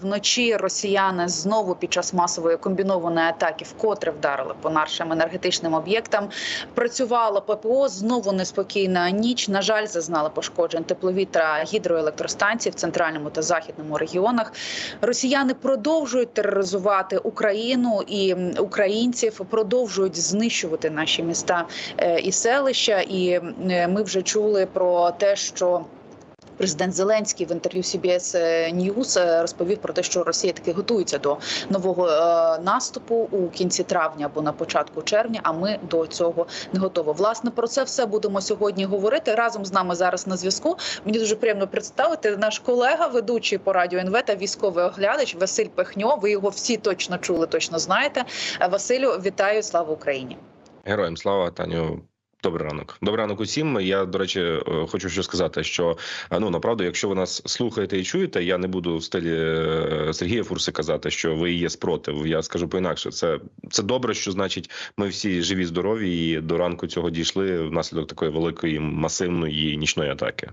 Вночі росіяни знову під час масової комбінованої атаки вкотре вдарили по нашим енергетичним об'єктам. Працювало ППО знову неспокійна ніч. На жаль, зазнали пошкоджень теплові та гідроелектростанції в центральному та західному регіонах. Росіяни продовжують тероризувати Україну і українців, продовжують знищувати наші міста е, і селища. І е, ми вже чули про те, що Президент Зеленський в інтерв'ю CBS News е, розповів про те, що Росія таки готується до нового е, наступу у кінці травня або на початку червня. А ми до цього не готові. Власне про це все будемо сьогодні говорити. Разом з нами зараз на зв'язку. Мені дуже приємно представити наш колега, ведучий по радіо НВ та військовий оглядач Василь Пехньо. Ви його всі точно чули, точно знаєте. Е, Василю, вітаю! Слава Україні! Героям слава Таню. Добрий ранок, добрий ранок усім. Я до речі, е, хочу що сказати, що е, ну направду, якщо ви нас слухаєте і чуєте, я не буду в стилі е, Сергія Фурси казати, що ви є спротив. Я скажу по інакше. Це це добре, що значить ми всі живі, здорові і до ранку цього дійшли внаслідок такої великої масивної нічної атаки.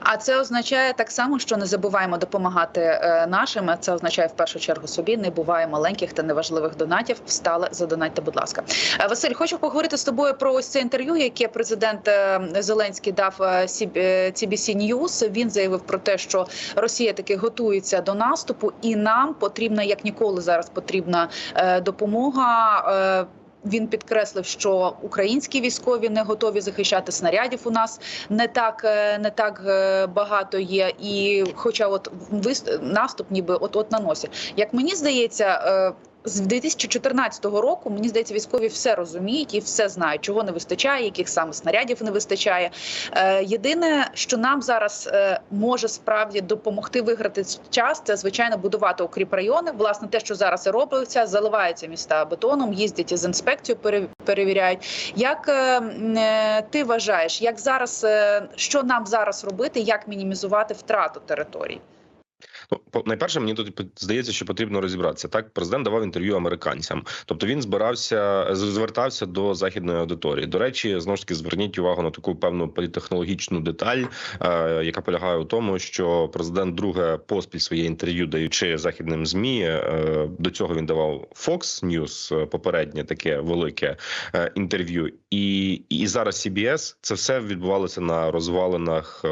А це означає так само, що не забуваємо допомагати е, нашим. Це означає в першу чергу собі. Не буває маленьких та неважливих донатів. Встали задонатьте, будь ласка. Е, Василь, хочу поговорити з тобою про ось це інтерв'ю, яке президент е, Зеленський дав CBC News. Він заявив про те, що Росія таки готується до наступу, і нам потрібна як ніколи зараз потрібна допомога. Е, він підкреслив, що українські військові не готові захищати снарядів. У нас не так е, не так е, багато є. І, хоча, от наступ, ніби от от на носі, як мені здається. З 2014 року мені здається, військові все розуміють і все знають, чого не вистачає, яких саме снарядів не вистачає. Е, єдине, що нам зараз е, може справді допомогти виграти час, це звичайно будувати укріп райони. Власне, те, що зараз і робиться, заливаються міста бетоном, їздять із інспекцією, пере- перевіряють. Як е, ти вважаєш, як зараз що нам зараз робити, як мінімізувати втрату територій? Ну, найперше, мені тут здається, що потрібно розібратися. Так, президент давав інтерв'ю американцям, тобто він збирався звертався до західної аудиторії. До речі, знову ж таки зверніть увагу на таку певну політехнологічну деталь, е, яка полягає у тому, що президент друге поспіль своє інтерв'ю даючи західним змі. Е, до цього він давав Fox News, е, попереднє таке велике інтерв'ю, і, і зараз CBS, це все відбувалося на розвалинах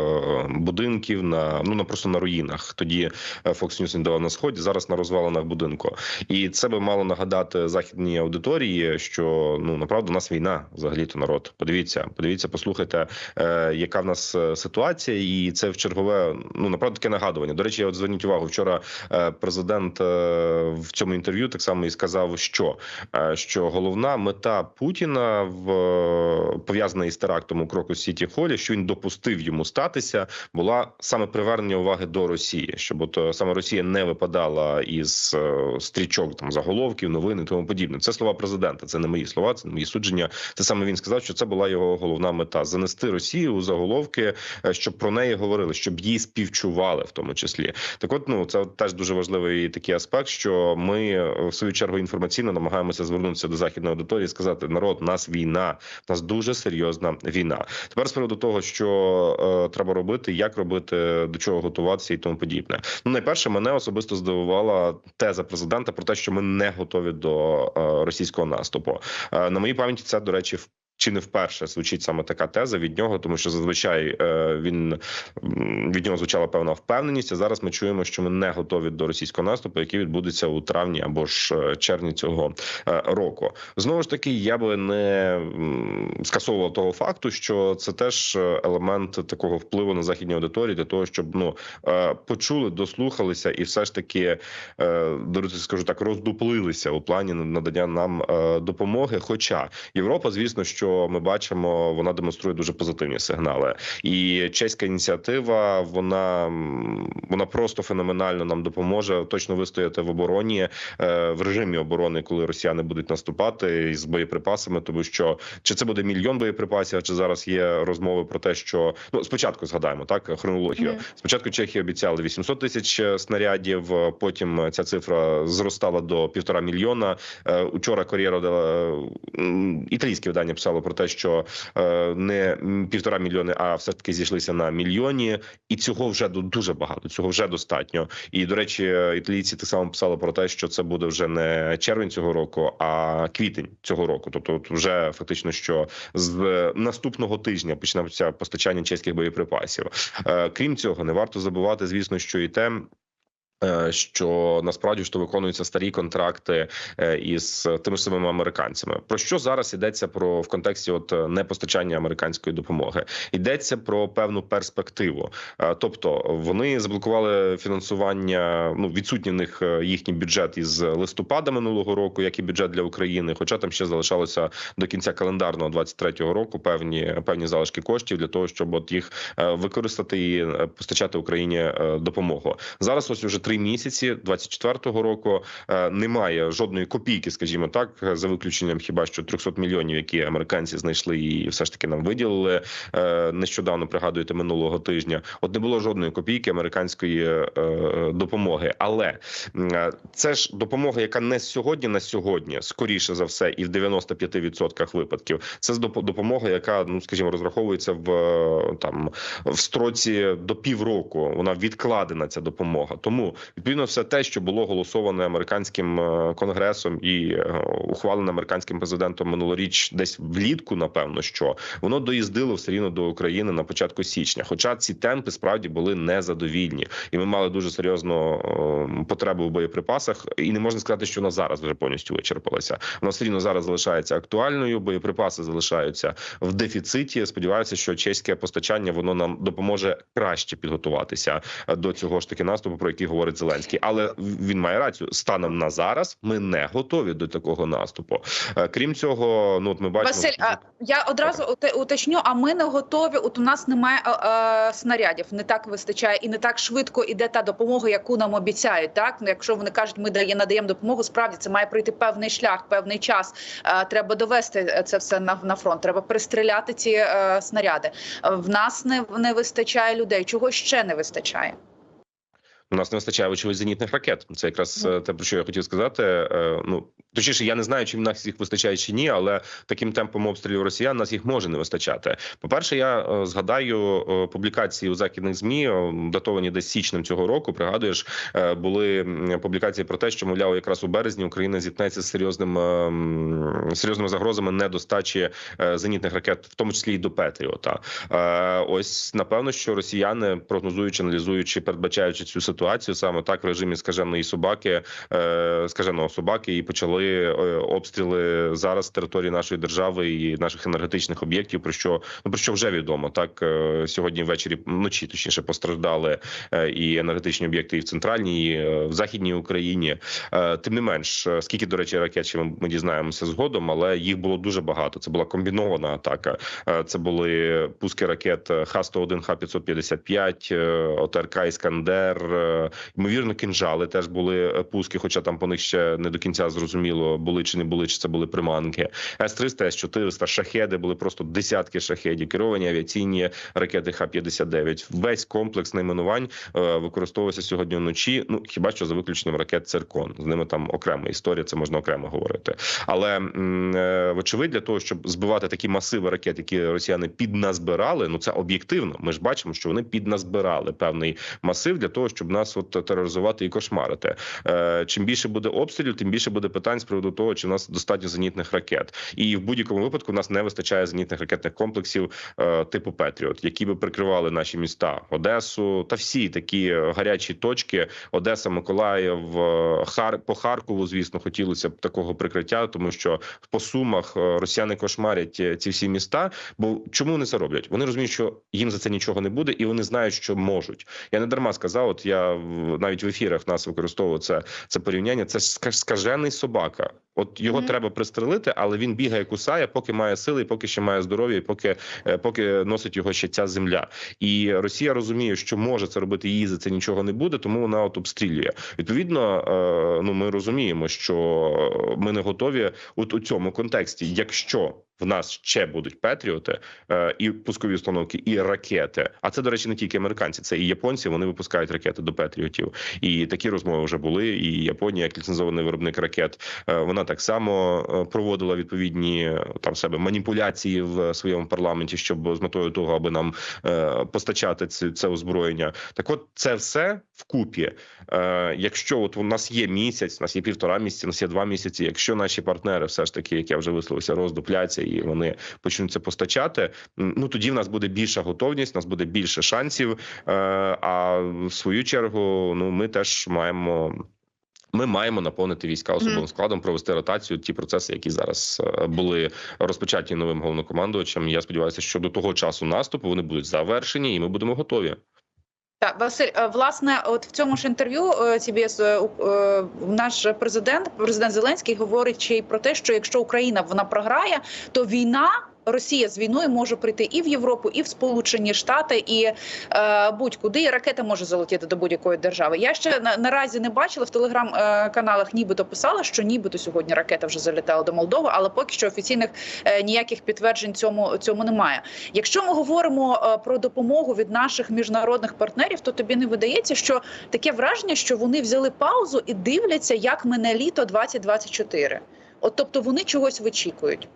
будинків, на ну на просто на руїнах. Тоді Fox News він на сході, зараз на розвалинах будинку. І це би мало нагадати західній аудиторії, що ну направду у нас війна взагалі то народ. Подивіться, подивіться, послухайте, е, яка в нас е, ситуація, і це в чергове ну направду таке нагадування. До речі, от зверніть увагу, вчора е, президент е, в цьому інтерв'ю так само і сказав, що, е, що головна мета Путіна в е, пов'язана із терактом у кроку Сіті Холі, що він допустив йому статися, була саме привернення уваги до Росії, щоб от е, саме Росія не випадала із е, стрічок там заголовків, новин і тому подібне. Це слова президента. Це не мої слова, це не мої судження. Це саме він сказав, що це була його головна мета занести Росію у заголовки, е, щоб про неї говорили, щоб її співчували, в тому числі. Так, от ну це теж дуже важливий такий аспект, що ми е, в свою чергу інформаційно намагаємося звернутися до західної аудиторії, сказати: народ, нас війна, у нас дуже серйозна війна. Тепер з приводу того, що е, треба робити, як робити, до чого готуватися і тому подібне. Ну, найперше, мене особисто здивувала теза президента про те, що ми не готові до е, російського наступу. Е, на моїй пам'яті це до речі. Чи не вперше звучить саме така теза від нього, тому що зазвичай е, він від нього звучала певна впевненість. А зараз ми чуємо, що ми не готові до російського наступу, який відбудеться у травні або ж е, червні цього е, року. Знову ж таки, я би не скасовував того факту, що це теж елемент такого впливу на західні аудиторії для того, щоб ну почули, дослухалися і все ж таки до скажу так, роздуплилися у плані надання нам допомоги. Хоча Європа, звісно, що ми бачимо, вона демонструє дуже позитивні сигнали, і чеська ініціатива, вона вона просто феноменально нам допоможе точно вистояти в обороні е, в режимі оборони, коли росіяни будуть наступати з боєприпасами, тому що чи це буде мільйон боєприпасів, чи зараз є розмови про те, що ну спочатку згадаємо так хронологію. Мгм. Спочатку Чехії обіцяли 800 тисяч снарядів. Потім ця цифра зростала до півтора мільйона. Е, Учора Кор'єро італійське видання писало писало про те, що е, не півтора мільйони, а все таки зійшлися на мільйоні, і цього вже ду- дуже багато. Цього вже достатньо. І до речі, італійці так само писали про те, що це буде вже не червень цього року, а квітень цього року. Тобто, вже фактично, що з наступного тижня почнеться постачання чеських боєприпасів. Е, Крім цього, не варто забувати, звісно, що і те. Е, Що насправді що виконуються старі контракти е, із тими самими американцями. Про що зараз йдеться про в контексті от е, непостачання американської допомоги? Йдеться про певну перспективу. Тобто вони заблокували фінансування. Ну відсутній в них їхній бюджет із листопада минулого року, як і бюджет для України. Хоча там ще залишалося до кінця календарного 23-го року певні певні залишки коштів для того, щоб от їх використати і постачати Україні допомогу. Зараз ось уже три місяці 24-го року е, немає жодної копійки, скажімо так, за виключенням хіба що 300 мільйонів, які американці знайшли і все ж таки нам виділили е, нещодавно. Пригадуєте минулого тижня. От не було жодної копійки американської е, допомоги, але це ж допомога, яка не сьогодні на сьогодні, скоріше за все, і в 95% випадків. Це допомога, яка ну скажімо, розраховується в там в строці до півроку. Вона відкладена ця допомога. Тому відповідно все те, що було голосоване американським е, конгресом і е, ухвалене американським президентом минулоріч, десь влітку, напевно, що воно доїздило все рівно до України на початку січня. Хоча ці темпи справді були незадовільні, і ми мали дуже серйозну е, потребу в боєприпасах. І не можна сказати, що вона зараз вже повністю вичерпалася. Вона все рівно зараз залишається актуальною. Боєприпаси залишаються в дефіциті. Сподіваюся, що чеське постачання воно нам допоможе краще підготуватися до цього ж таки наступу, про який говорить Зеленський. Але він має рацію. Станом на зараз ми не готові до такого наступу. Е, Крім цього, ну от ми бачимо Василь, а я одразу уточню. А ми не готові. От у нас немає е, е, снарядів, не так вистачає і не так швидко іде та допомога, яку нам обіцяють. Так ну якщо вони кажуть, ми дає надаємо допомогу. Справді це має пройти певний шлях, певний час. Е, треба довести це все на, на фронт. Треба пристріляти ці е, снаряди. Е, В нас не, не вистачає людей. Чого ще не вистачає? У нас не вистачає очевидь зенітних ракет. Це якраз е, те, про що я хотів сказати. Е, Ну точніше, я не знаю, чи в нас їх вистачає чи ні, але таким темпом обстрілів росіян нас їх може не вистачати. По перше, я е, згадаю публікації у західних змі, датовані десь січнем цього року. Пригадуєш, були публікації про те, що мовляв, якраз у березні Україна зіткнеться з серйозним серйозними загрозами недостачі зенітних ракет, в тому числі і до Петріота. Ось напевно, що росіяни прогнозуючи, аналізуючи, передбачаючи цю ситуацію, саме так в режимі скаженої собаки, е, скаженого собаки, і почали е, обстріли зараз території нашої держави і наших енергетичних об'єктів. Про що ну про що вже відомо, так е, сьогодні ввечері вночі точніше постраждали і енергетичні об'єкти і в центральній, і в західній Україні. Тим не менш, скільки до речі, ракет ще ми, дізнаємося згодом, але їх було дуже багато. Це була комбінована атака. Це були пуски ракет Х-101, Х-555, е, ОТРК «Іскандер», ймовірно, кінжали теж були е, пуски, хоча там по них ще не до кінця зрозуміло, були чи не були, чи це були приманки. С-300, С-400, шахеди були просто десятки шахедів, керовані авіаційні ракети Х-59. Весь комплекс найменувань е, використовувався сьогодні вночі. Ну хіба що за виключенням ракет «Циркон». З ними там окрема історія, це можна окремо говорити. Але е, вочевидь, для того, щоб збивати такі масиви ракет, які росіяни підназбирали, ну це об'єктивно. Ми ж бачимо, що вони підназбирали певний масив для того, щоб нас от тероризувати і кошмарити. Е, Чим більше буде обстрілів, тим більше буде питань з приводу того, чи в нас достатньо зенітних ракет, і в будь-якому випадку в нас не вистачає зенітних ракетних комплексів е, типу Петріот, які би прикривали наші міста Одесу та всі такі е, гарячі точки. Одеса, Миколаїв, Хар по Харкову. Звісно, хотілося б такого прикриття, тому що по сумах росіяни кошмарять ці всі міста. Бо чому вони це роблять? Вони розуміють, що їм за це нічого не буде, і вони знають, що можуть. Я не дарма сказав. От я навіть в ефірах нас використовував це, це порівняння. Це скажений собака. От його Мгм. треба пристрелити, але він бігає, кусає, поки має сили, поки ще має здоров'я, поки, е, поки носить його ще ця земля. І Росія розуміє, що може це робити, їй за це нічого не буде, тому вона от обстрілює. Відповідно, е, ну ми розуміємо, що ми не готові от у цьому контексті, якщо в нас ще будуть Петріоти е, і пускові установки, і ракети. А це, до речі, не тільки американці, це і японці. Вони випускають ракети до Петріотів. І такі розмови вже були. І Японія, як ліцензований виробник ракет, вона так само е, проводила відповідні е, там себе маніпуляції в своєму парламенті, щоб з метою того, аби нам е, постачати це, це озброєння. Так, от це все вкупі. Якщо от у нас є місяць, у нас є півтора місяці, у нас є два місяці. Якщо наші партнери, все ж таки, як я вже висловився, роздупляться і вони почнуть це постачати. Ну тоді в нас буде більша готовність, у нас буде більше шансів. А в свою чергу, ну ми теж маємо. Ми маємо наповнити війська особовим складом, провести ротацію. Ті процеси, які зараз е, були розпочаті новим головнокомандувачем. Я сподіваюся, що до того часу наступу вони будуть завершені, і ми будемо готові. Так, Василь, е, власне, от в цьому ж інтерв'ю CBS, е, наш президент, президент Зеленський, говорить ще й про те, що якщо Україна вона програє, то війна. Росія з війною може прийти і в Європу, і в Сполучені Штати, і е, будь-куди і ракета може залетіти до будь-якої держави. Я ще на, наразі не бачила в телеграм-каналах, нібито писала, що нібито сьогодні ракета вже залітала до Молдови, але поки що офіційних е, ніяких підтверджень цьому цьому немає. Якщо ми говоримо е, про допомогу від наших міжнародних партнерів, то тобі не видається, що таке враження, що вони взяли паузу і дивляться, як мене літо 2024. От тобто вони чогось вичікують.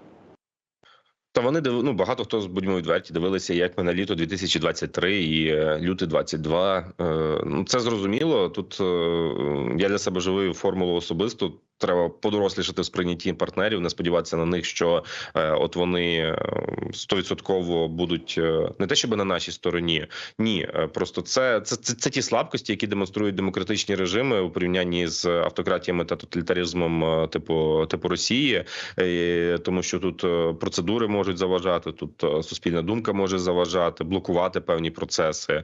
Та вони ну, багато хто будьмо відверті, дивилися, як ми на літо 2023 і е, лютий 22. Е, Ну це зрозуміло. Тут е, я для себе живу формулу особисто. Треба подорослішати в сприйнятті партнерів, не сподіватися на них, що е, от вони е, стовідсотково будуть е, не те, щоб на нашій стороні. Ні, просто це, це, це, це ті слабкості, які демонструють демократичні режими у порівнянні з автократіями та тоталітаризмом типу типу Росії, тому що тут процедури можуть заважати, тут суспільна думка може заважати, блокувати певні процеси.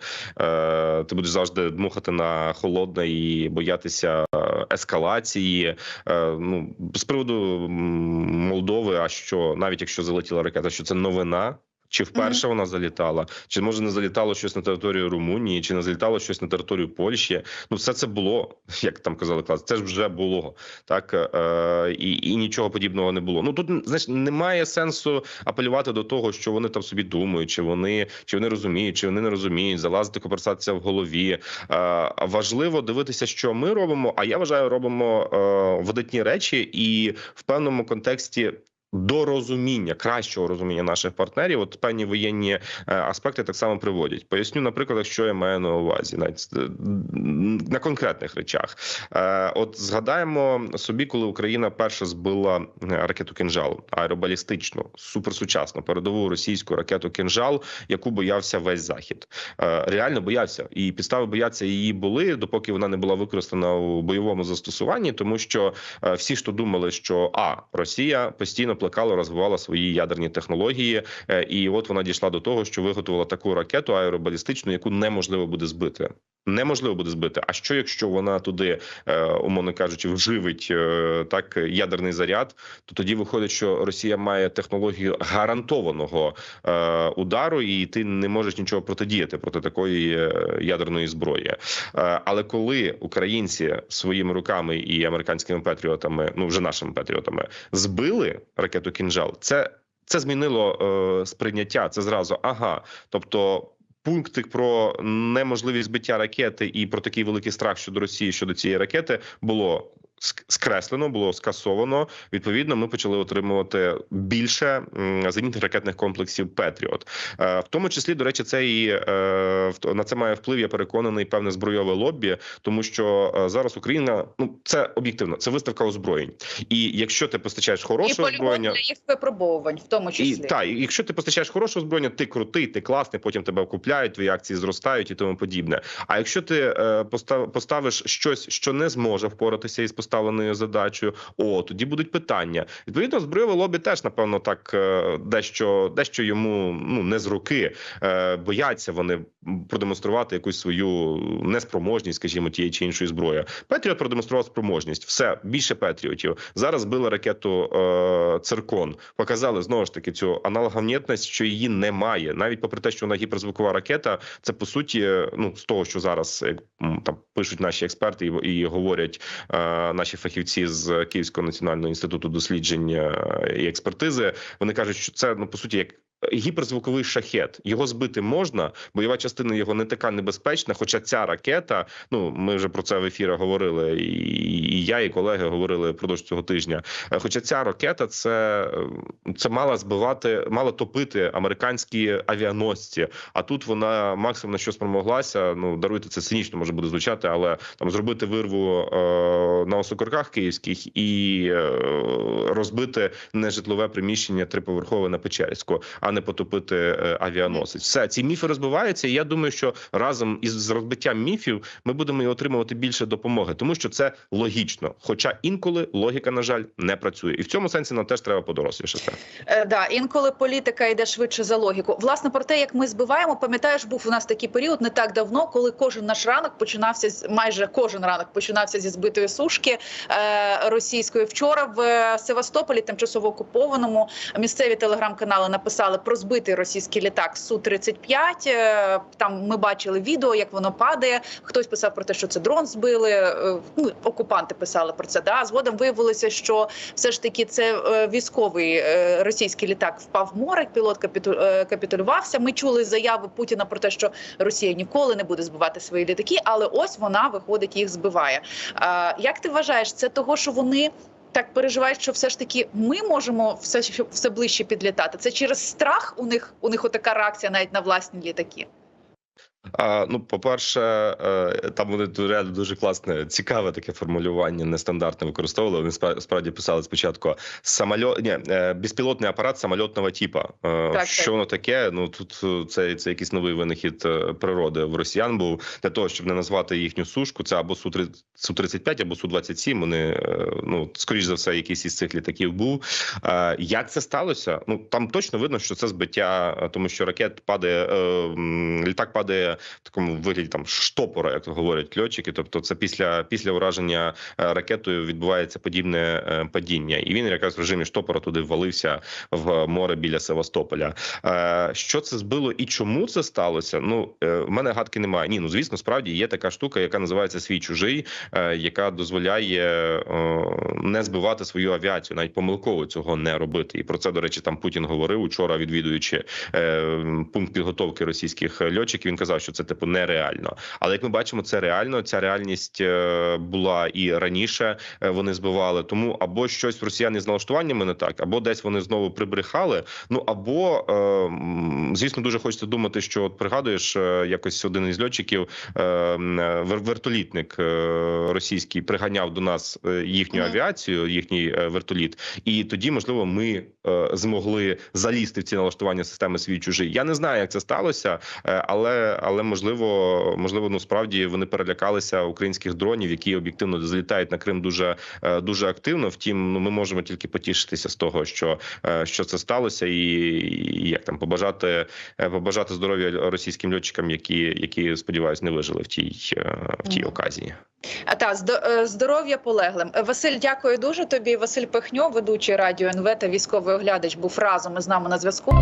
Ти будеш завжди дмухати на холодне і боятися ескалації. Е, Ну з приводу Молдови, а що навіть якщо залетіла ракета, що це новина. Чи вперше вона залітала, чи може не залітало щось на територію Румунії, чи не залітало щось на територію Польщі? Ну, все це було, як там казали клас. Це ж вже було так, е, і, і нічого подібного не було. Ну тут знаєш, немає сенсу апелювати до того, що вони там собі думають, чи вони чи вони розуміють, чи вони не розуміють, залазити конверсація в голові. Е, важливо дивитися, що ми робимо. А я вважаю, робимо е, видатні речі, і в певному контексті. До розуміння кращого розуміння наших партнерів, от певні воєнні е, аспекти так само приводять. Поясню, наприклад, що я маю на увазі, навіть е, на конкретних речах. Е, От згадаємо собі, коли Україна перша збила ракету «Кинжал» аеробалістичну, суперсучасну передову російську ракету «Кинжал», яку боявся весь захід. Реально боявся, і підстави боятися її були, допоки вона не була використана у бойовому застосуванні, тому що всі то думали, що а Росія постійно плекала, розвивала свої ядерні технології, е, і от вона дійшла до того, що виготовила таку ракету аеробалістичну, яку неможливо буде збити. Неможливо буде збити. А що якщо вона туди, е, умовно кажучи, вживить е, так ядерний заряд? То тоді виходить, що Росія має технологію гарантованого е, удару, і ти не можеш нічого протидіяти проти такої ядерної зброї. Але коли українці своїми руками і американськими патріотами, ну вже нашими патріотами, збили ракету кінжал, це це змінило е, сприйняття. Це зразу ага, тобто. Пункти про неможливість збиття ракети і про такий великий страх щодо Росії щодо цієї ракети було скреслено, було скасовано. Відповідно, ми почали отримувати більше зенітних ракетних комплексів Петріот. Е, В тому числі, до речі, це і е, на це має вплив. Я переконаний певне збройове лобі, тому що е, зараз Україна ну це об'єктивно, це виставка озброєнь. І якщо ти постачаєш хороше озброєння, їх випробовувань, в тому і числі. та і якщо ти постачаєш хороше озброєння, ти крутий, ти класний, потім тебе купляють, твої акції зростають і тому подібне. А якщо ти постав, поставиш щось, що не зможе впоратися із поставленою задачею, о тоді будуть питання. Відповідно, збройове лобі теж напевно так е, дещо дещо йому ну не з руки. Е, бояться вони продемонструвати якусь свою неспроможність, скажімо, тієї чи іншої зброї. Петріот продемонстрував спроможність. Все більше петріотів. Зараз били ракету е, циркон. Показали знову ж таки цю аналогомнітність, що її немає. Навіть попри те, що вона гіперзвукова ракета, це по суті, ну з того, що зараз як там пишуть наші експерти і, і говорять е, наші фахівці з Київського національного інституту досліджень е, і експертизи. Вони кажуть, що це ну по суті як. Гіперзвуковий шахет його збити можна, бойова частина його не така небезпечна. Хоча ця ракета, ну ми вже про це в ефірі говорили, і, і я, і колеги говорили впродовж цього тижня. Е, Хоча ця ракета це, е, це мала збивати, мала топити американські авіаносці. А тут вона максимум на що спромоглася. Ну даруйте це цинічно, може буде звучати, але там зробити вирву е, на осокорках київських і е, розбити нежитлове приміщення триповерхове на Печерську, а не потопити е, авіаносець. Все ці міфи розбиваються. І я думаю, що разом із розбиттям міфів ми будемо і отримувати більше допомоги, тому що це логічно. Хоча інколи логіка, на жаль, не працює, і в цьому сенсі нам теж треба подорослішати. Е, да, інколи політика йде швидше за логіку. Власне про те, як ми збиваємо, пам'ятаєш, був у нас такий період не так давно, коли кожен наш ранок починався з майже кожен ранок починався зі збитої сушки е, російської. Вчора в е, Севастополі, тимчасово окупованому, місцеві телеграм-канали написали про збитий російський літак су 35 Е, Там ми бачили відео, як воно падає. Хтось писав про те, що це дрон збили. е, Ну окупанти писали про це. Да згодом виявилося, що все ж таки це е, військовий російський літак впав в море. Пілот капіту- капітулювався. Ми чули заяви Путіна про те, що Росія ніколи не буде збивати свої літаки, але ось вона виходить, їх збиває. Як ти вважаєш, це того, що вони? Так переживають, що все ж таки ми можемо все все ближче підлітати. Це через страх у них у них отака реакція навіть на власні літаки. А, ну, по-перше, е, там вони реально дуже класне, цікаве таке формулювання, нестандартне використовували. Вони спра- справді писали спочатку самольот, ні, е, безпілотний апарат самольотного типа. Е, Так, що так. воно таке? Ну тут це, це якийсь новий винахід природи в росіян був для того, щоб не назвати їхню сушку. Це або су 35 або су 27 Вони ну скоріш за все, якийсь із цих літаків був. Як це сталося? Ну там точно видно, що це збиття, тому що ракет падає, літак падає в такому вигляді там штопора, як говорять льотчики. Тобто, це після після ураження е, ракетою відбувається подібне е, падіння, і він якраз в режимі штопора туди ввалився в море біля Севастополя. Е, Що це збило і чому це сталося? Ну в мене гадки немає. Ні, ну звісно, справді є така штука, яка називається свій чужий, яка дозволяє не збивати свою авіацію, навіть помилково цього не робити. І про це до речі, там Путін говорив учора, відвідуючи пункт підготовки російських льотчиків. Він казав, що це типу нереально. Але як ми бачимо, це реально. Ця реальність е, була і раніше. е, Вони збивали. Тому або щось в росіяни з налаштуваннями не так, або десь вони знову прибрехали. Ну або е, звісно, дуже хочеться думати, що от пригадуєш якось один із льотчиків, вертолітник російський приганяв до нас їхню авіацію, їхній вертоліт, і тоді, можливо, ми змогли залізти в ці налаштування системи свій чужий. Я не знаю, як це сталося, але але можливо, можливо, ну справді вони перелякалися українських дронів, які об'єктивно залітають на Крим дуже е, дуже активно. Втім, ну ми можемо тільки потішитися з того, що, е, що це сталося, і, і як там побажати е, побажати здоров'я російським льотчикам, які які сподіваюсь не вижили в тій в тій оказії. А та здо- здоров'я полеглим. Василь, дякую дуже тобі. Василь Пехньо, ведучий радіо НВ та військовий оглядач, був разом із нами на зв'язку.